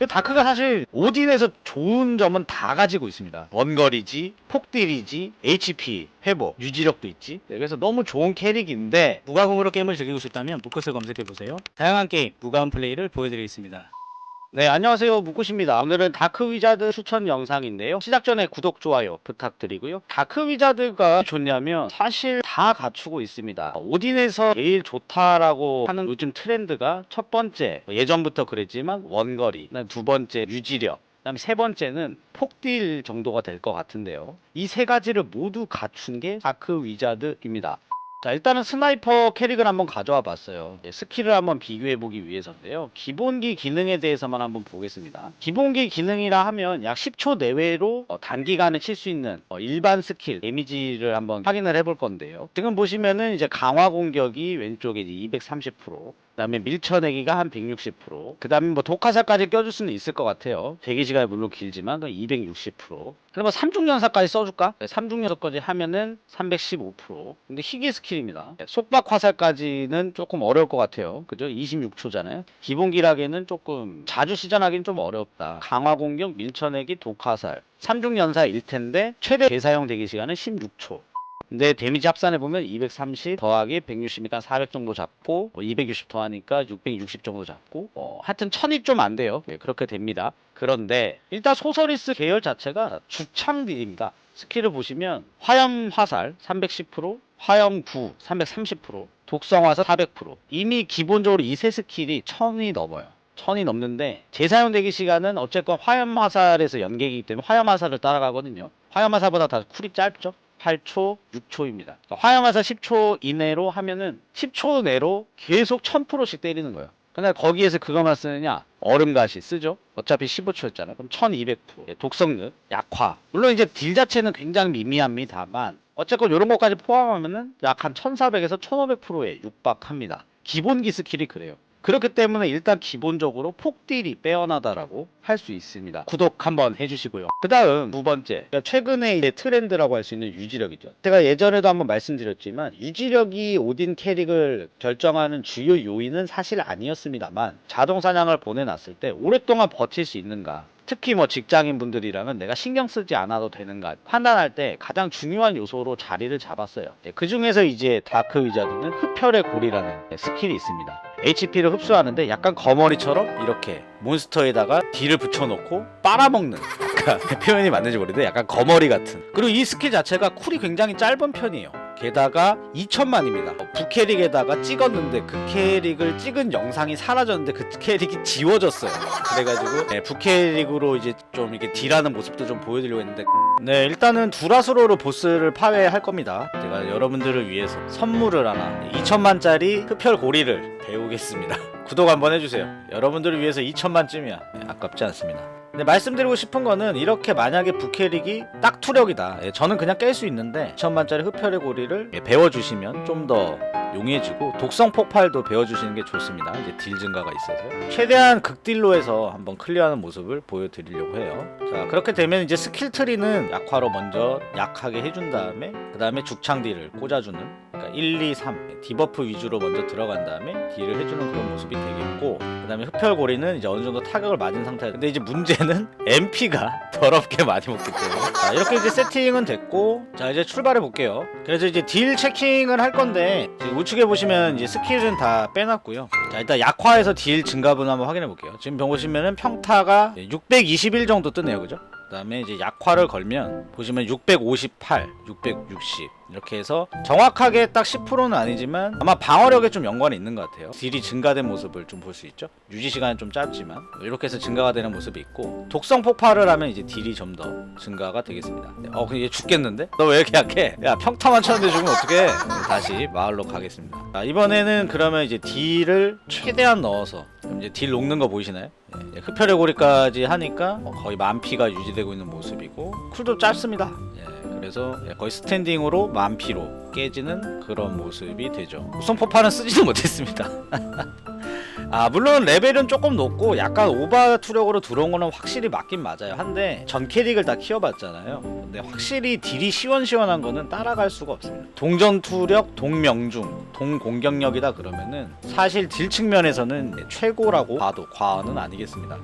그 다크가 사실 오딘에서 좋은 점은 다 가지고 있습니다. 원거리지, 폭딜이지, HP, 회복, 유지력도 있지. 네, 그래서 너무 좋은 캐릭인데 무과금으로 게임을 즐기고 싶다면 무컷을 검색해보세요. 다양한 게임, 무과금 플레이를 보여드리겠습니다. 네, 안녕하세요. 무굿입니다. 오늘은 다크 위자드 추천 영상인데요. 시작 전에 구독, 좋아요 부탁드리고요. 다크 위자드가 좋냐면 사실 다 갖추고 있습니다. 오딘에서 제일 좋다라고 하는 요즘 트렌드가 첫 번째, 예전부터 그랬지만 원거리, 두 번째 유지력, 그다음에 세 번째는 폭딜 정도가 될 것 같은데요. 이 세 가지를 모두 갖춘 게 다크 위자드입니다. 자 일단은 스나이퍼 캐릭을 한번 가져와 봤어요 예, 스킬을 한번 비교해 보기 위해서인데요 기본기 기능에 대해서만 한번 보겠습니다 기본기 기능이라 하면 약 10초 내외로 어, 단기간에 칠 수 있는 어, 일반 스킬 데미지를 한번 확인을 해볼 건데요 지금 보시면은 이제 강화 공격이 왼쪽에 이제 230% 그다음에 밀쳐내기가 한 160%. 그다음에 뭐 독화살까지 껴줄 수는 있을 것 같아요. 대기 시간이 물론 길지만 260%. 그럼 뭐 삼중연사까지 써줄까? 네, 삼중연사까지 하면은 315%. 근데 희귀 스킬 입니다. 네, 속박 화살까지는 조금 어려울 것 같아요. 그죠? 26초잖아요. 기본기라기에는 조금 자주 시전하기는 좀 어렵다. 강화 공격, 밀쳐내기, 독화살. 삼중연사 일 텐데 최대 재사용 대기 시간은 16초. 근데 데미지 합산해 보면 230 더하기 160이니까 400 정도 잡고 뭐260 더하니까 660 정도 잡고 어, 하여튼 1000이 좀 안 돼요. 예, 그렇게 됩니다. 그런데 일단 소서리스 계열 자체가 죽창딜입니다. 스킬을 보시면 화염 화살 310%, 화염 구 330%, 독성 화살 400%. 이미 기본적으로 이 세 스킬이 1000이 넘어요. 1000이 넘는데 재사용 대기 시간은 어쨌건 화염 화살에서 연계이기 때문에 화염 화살을 따라가거든요. 화염 화살보다 다 쿨이 짧죠. 8초, 6초입니다. 화염화살 10초 이내로 하면은 10초 내로 계속 1000%씩 때리는 거예요. 근데 거기에서 그거만 쓰느냐? 얼음가시 쓰죠? 어차피 15초였잖아. 그럼 1200%. 예, 독성능, 약화. 물론 이제 딜 자체는 굉장히 미미합니다만 어쨌건 이런 것까지 포함하면은 약 한 1400에서 1500%에 육박합니다. 기본기 스킬이 그래요. 그렇기 때문에 일단 기본적으로 폭딜이 빼어나다라고 할 수 있습니다. 구독 한번 해주시고요. 그 다음 두 번째, 그러니까 최근에 이제 트렌드라고 할 수 있는 유지력이죠. 제가 예전에도 한번 말씀드렸지만 유지력이 오딘 캐릭을 결정하는 주요 요인은 사실 아니었습니다만 자동 사냥을 보내놨을 때 오랫동안 버틸 수 있는가 특히 뭐 직장인 분들이라면 내가 신경 쓰지 않아도 되는가 판단할 때 가장 중요한 요소로 자리를 잡았어요. 그 중에서 이제 다크 위자드는 흡혈의 골이라는 스킬이 있습니다. HP를 흡수하는데 약간 거머리처럼 이렇게 몬스터에다가 딜을 붙여놓고 빨아먹는. 약간 표현이 맞는지 모르겠는데 약간 거머리 같은. 그리고 이 스킬 자체가 쿨이 굉장히 짧은 편이에요. 게다가 2천만입니다. 부캐릭에다가 찍었는데 그 캐릭을 찍은 영상이 사라졌는데 그 캐릭이 지워졌어요. 그래가지고 네, 부캐릭으로 이제 좀 이렇게 딜하는 모습도 좀 보여드리려고 했는데 네 일단은 두라스로로 보스를 파괴할 겁니다. 제가 여러분들을 위해서 선물을 하나 2천만짜리 흡혈 고리를 배우겠습니다. 구독 한번 해주세요. 여러분들을 위해서 2천만쯤이야. 네, 아깝지 않습니다 근데 말씀드리고 싶은 거는 이렇게 만약에 부캐릭이 딱 투력이다 예, 저는 그냥 깰 수 있는데 2천만짜리 흡혈의 고리를 예, 배워주시면 좀 더 용해지고 독성 폭발도 배워주시는 게 좋습니다. 이제 딜 증가가 있어서 최대한 극딜로 해서 한번 클리어하는 모습을 보여드리려고 해요. 자 그렇게 되면 이제 스킬 트리는 약화로 먼저 약하게 해준 다음에 그 다음에 죽창 딜을 꽂아주는 그러니까 1, 2, 3 디버프 위주로 먼저 들어간 다음에 딜을 해주는 그런 모습이 되겠고 그 다음에 흡혈고리는 이제 어느 정도 타격을 맞은 상태 근데 이제 문제는 MP가 더럽게 많이 먹기 때문에. 자 이렇게 이제 세팅은 됐고 자 이제 출발해 볼게요. 그래서 이제 딜 체킹을 할 건데 우측에 보시면 이제 스킬은 다 빼놨고요. 자 일단 약화에서 딜 증가분 한번 확인해 볼게요. 지금 보시면은 평타가 621 정도 뜨네요. 그죠 그 다음에 이제 약화를 걸면 보시면 658, 660 이렇게 해서 정확하게 딱 10%는 아니지만 아마 방어력에 좀 연관이 있는 것 같아요. 딜이 증가된 모습을 좀 볼 수 있죠. 유지 시간은 좀 짧지만 이렇게 해서 증가가 되는 모습이 있고 독성 폭발을 하면 이제 딜이 좀 더 증가가 되겠습니다. 네, 어 근데 얘 죽겠는데? 너 왜 이렇게 약해? 야 평타만 쳤는데 죽으면 어떡해? 네, 다시 마을로 가겠습니다. 자, 이번에는 그러면 이제 딜을 최대한 넣어서 이제 딜 녹는 거 보이시나요? 네, 이제 흡혈의 고리까지 하니까 어, 거의 만피가 유지되고 있는 모습이고 쿨도 짧습니다. 예, 그래서 예, 거의 스탠딩으로 만피로 깨지는 그런 모습이 되죠. 우선 폭발은 쓰지도 못했습니다. 아 물론 레벨은 조금 높고 약간 오바 투력으로 들어온 거는 확실히 맞긴 맞아요. 한데 전 캐릭을 다 키워봤잖아요. 근데 확실히 딜이 시원시원한 거는 따라갈 수가 없습니다. 동전 투력, 동명중, 동공격력이다 그러면은 사실 딜 측면에서는 최고라고 봐도 과언은 아니겠습니다.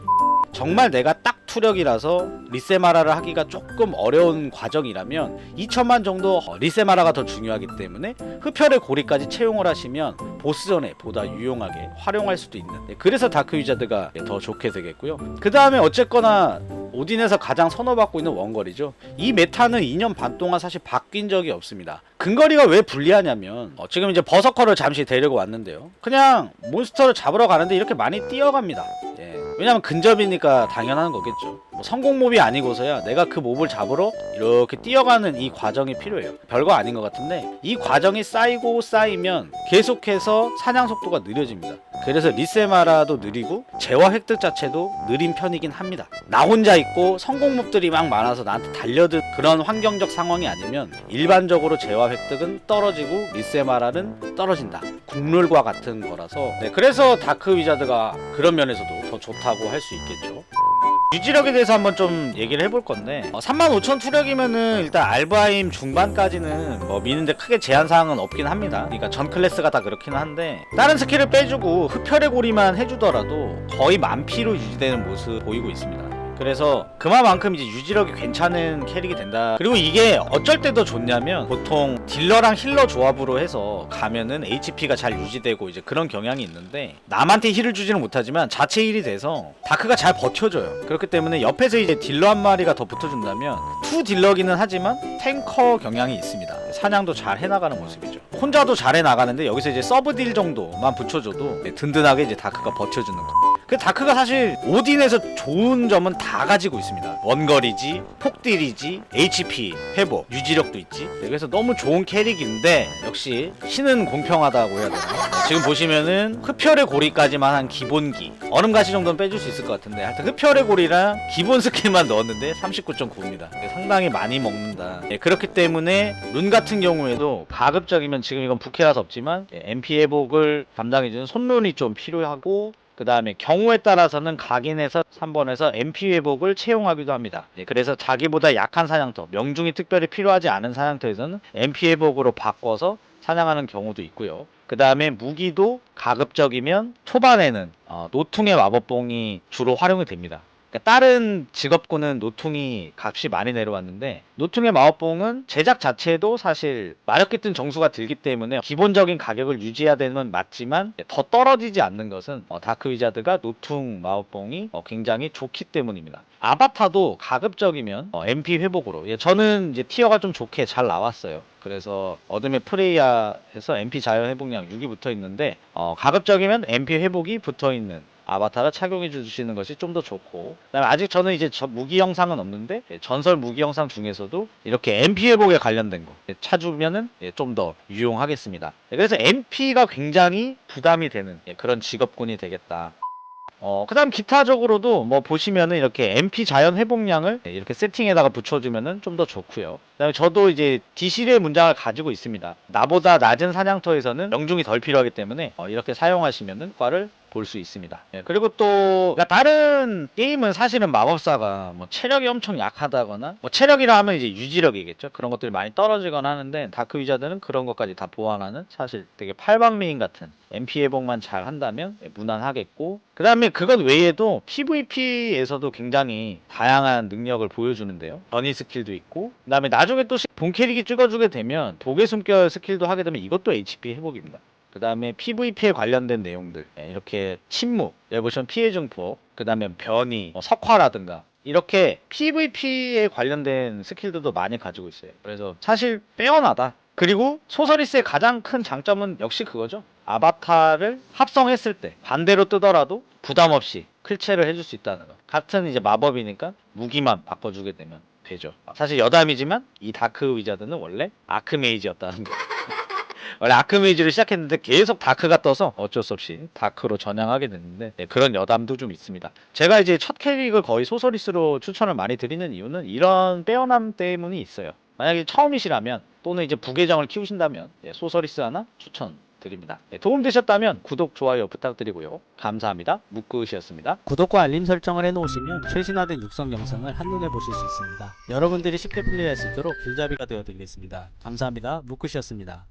정말 내가 딱 투력이라서 리세마라를 하기가 조금 어려운 과정이라면 2천만 정도 어, 리세마라가 더 중요하기 때문에 흡혈의 고리까지 채용을 하시면 보스전에 보다 유용하게 활용할 수도 있는 네, 그래서 다크 위자드가 더 좋게 되겠고요. 그 다음에 어쨌거나 오딘에서 가장 선호받고 있는 원거리죠. 이 메타는 2년 반 동안 사실 바뀐 적이 없습니다. 근거리가 왜 불리하냐면 어, 지금 이제 버서커를 잠시 데리고 왔는데요. 그냥 몬스터를 잡으러 가는데 이렇게 많이 뛰어갑니다. 예. 왜냐면 근접이니까 당연한 거겠죠. 뭐 성공몹이 아니고서야 내가 그 몹을 잡으러 이렇게 뛰어가는 이 과정이 필요해요. 별거 아닌 것 같은데 이 과정이 쌓이고 쌓이면 계속해서 사냥 속도가 느려집니다 그래서 리세마라도 느리고 재화 획득 자체도 느린 편이긴 합니다. 나 혼자 있고 성공몹들이 막 많아서 나한테 달려든 그런 환경적 상황이 아니면 일반적으로 재화 획득은 떨어지고 리세마라는 떨어진다. 국룰과 같은 거라서. 네, 그래서 다크 위자드가 그런 면에서도 더 좋다고 할 수 있겠죠 유지력에 대해서 한번 좀 얘기를 해볼 건데 어, 35,000 투력이면은 일단 알바임 중반까지는 뭐 미는데 크게 제한 사항은 없긴 합니다. 그러니까 전 클래스가 다 그렇긴 한데 다른 스킬을 빼주고 흡혈의 고리만 해주더라도 거의 만피로 유지되는 모습 보이고 있습니다. 그래서 그만큼 이제 유지력이 괜찮은 캐릭이 된다. 그리고 이게 어쩔 때 더 좋냐면 보통 딜러랑 힐러 조합으로 해서 가면은 HP가 잘 유지되고 이제 그런 경향이 있는데 남한테 힐을 주지는 못하지만 자체 힐이 돼서 다크가 잘 버텨줘요. 그렇기 때문에 옆에서 이제 딜러 한 마리가 더 붙어준다면 투 딜러기는 하지만 탱커 경향이 있습니다. 사냥도 잘 해나가는 모습이죠. 혼자도 잘 해나가는데 여기서 이제 서브 딜 정도만 붙여줘도 든든하게 이제 다크가 버텨주는 거. 그 다크가 사실 오딘에서 좋은 점은 다 가지고 있습니다. 원거리지, 폭딜이지, HP, 회복, 유지력도 있지. 네, 그래서 너무 좋은 캐릭인데 역시 신은 공평하다고 해야 되나? 네, 지금 보시면은 흡혈의 고리까지만 한 기본기 얼음가시 정도는 빼줄 수 있을 것 같은데 하여튼 흡혈의 고리랑 기본 스킬만 넣었는데 39.9입니다. 상당히 많이 먹는다. 예, 그렇기 때문에 룬 같은 경우에도 가급적이면 지금 이건 부캐라서 없지만 예, MP 회복을 담당해주는 손룬이 좀 필요하고 그 다음에 경우에 따라서는 각인해서 3번에서 MP 회복을 채용하기도 합니다. 예, 그래서 자기보다 약한 사냥터, 명중이 특별히 필요하지 않은 사냥터에서는 MP 회복으로 바꿔서 사냥하는 경우도 있고요. 그 다음에 무기도 가급적이면 초반에는 어, 노퉁의 마법봉이 주로 활용이 됩니다. 그러니까 다른 직업군은 노퉁이 값이 많이 내려왔는데 노퉁의 마법봉은 제작 자체도 사실 마력기 뜬 정수가 들기 때문에 기본적인 가격을 유지해야 되는 건 맞지만 더 떨어지지 않는 것은 어, 다크 위자드가 노퉁 마법봉이 어, 굉장히 좋기 때문입니다. 아바타도 가급적이면 어, MP 회복으로 예, 저는 이제 티어가 좀 좋게 잘 나왔어요. 그래서 어둠의 프레이야에서 MP 자연 회복량 6이 붙어 있는데 어, 가급적이면 MP 회복이 붙어 있는 아바타를 착용해 주시는 것이 좀 더 좋고 그다음에 아직 저는 이제 저 무기 영상은 없는데 예, 전설 무기 영상 중에서도 이렇게 MP 회복에 관련된 거 예, 찾으면은 좀더 유용하겠습니다. 예, 그래서 MP가 굉장히 부담이 되는 예, 그런 직업군이 되겠다. 어, 그 다음 기타적으로도 뭐 보시면은 이렇게 MP 자연 회복량을 이렇게 세팅에다가 붙여주면은 좀 더 좋고요. 그 다음에 저도 이제 디실의 문장을 가지고 있습니다. 나보다 낮은 사냥터에서는 명중이 덜 필요하기 때문에 어, 이렇게 사용하시면은 효과를 볼 수 있습니다. 예, 그리고 또 그러니까 다른 게임은 사실은 마법사가 뭐 체력이 엄청 약하다거나 뭐 체력이라 하면 이제 유지력이겠죠. 그런 것들이 많이 떨어지거나 하는데 다크 위자드는 그런 것까지 다 보완하는 사실 되게 팔방미인 같은 MP 회복만 잘 한다면 예, 무난하겠고 그 다음에 그것 외에도 PVP에서도 굉장히 다양한 능력을 보여주는데요. 전이 스킬도 있고 그 다음에 나중에 또 본 캐릭이 찍어주게 되면 독의 숨결 스킬도 하게 되면 이것도 HP 회복입니다. 그 다음에 PVP에 관련된 내용들 예, 이렇게 침묵, 보시면 피해 증폭, 그 다음에 변이, 뭐 석화라든가 이렇게 PVP에 관련된 스킬들도 많이 가지고 있어요. 그래서 사실 빼어나다. 그리고 소서리스의 가장 큰 장점은 역시 그거죠. 아바타를 합성했을 때 반대로 뜨더라도 부담 없이 클체를 해줄 수 있다는 거. 같은 이제 마법이니까 무기만 바꿔주게 되면 되죠. 사실 여담이지만 이 다크 위자드는 원래 아크메이지였다는 거. 원래 아크메이지를 시작했는데 계속 다크가 떠서 어쩔 수 없이 다크로 전향하게 됐는데 네, 그런 여담도 좀 있습니다. 제가 이제 첫 캐릭을 거의 소서리스로 추천을 많이 드리는 이유는 이런 빼어남 때문이 있어요. 만약에 처음이시라면 또는 이제 부계정을 키우신다면 네, 소서리스 하나 추천 드립니다. 네, 도움되셨다면 구독, 좋아요 부탁드리고요. 감사합니다. 묵구시였습니다. 구독과 알림 설정을 해놓으시면 최신화된 육성 영상을 한눈에 보실 수 있습니다. 여러분들이 쉽게 플레이할 수 있도록 길잡이가 되어드리겠습니다. 감사합니다. 무쿠시였습니다.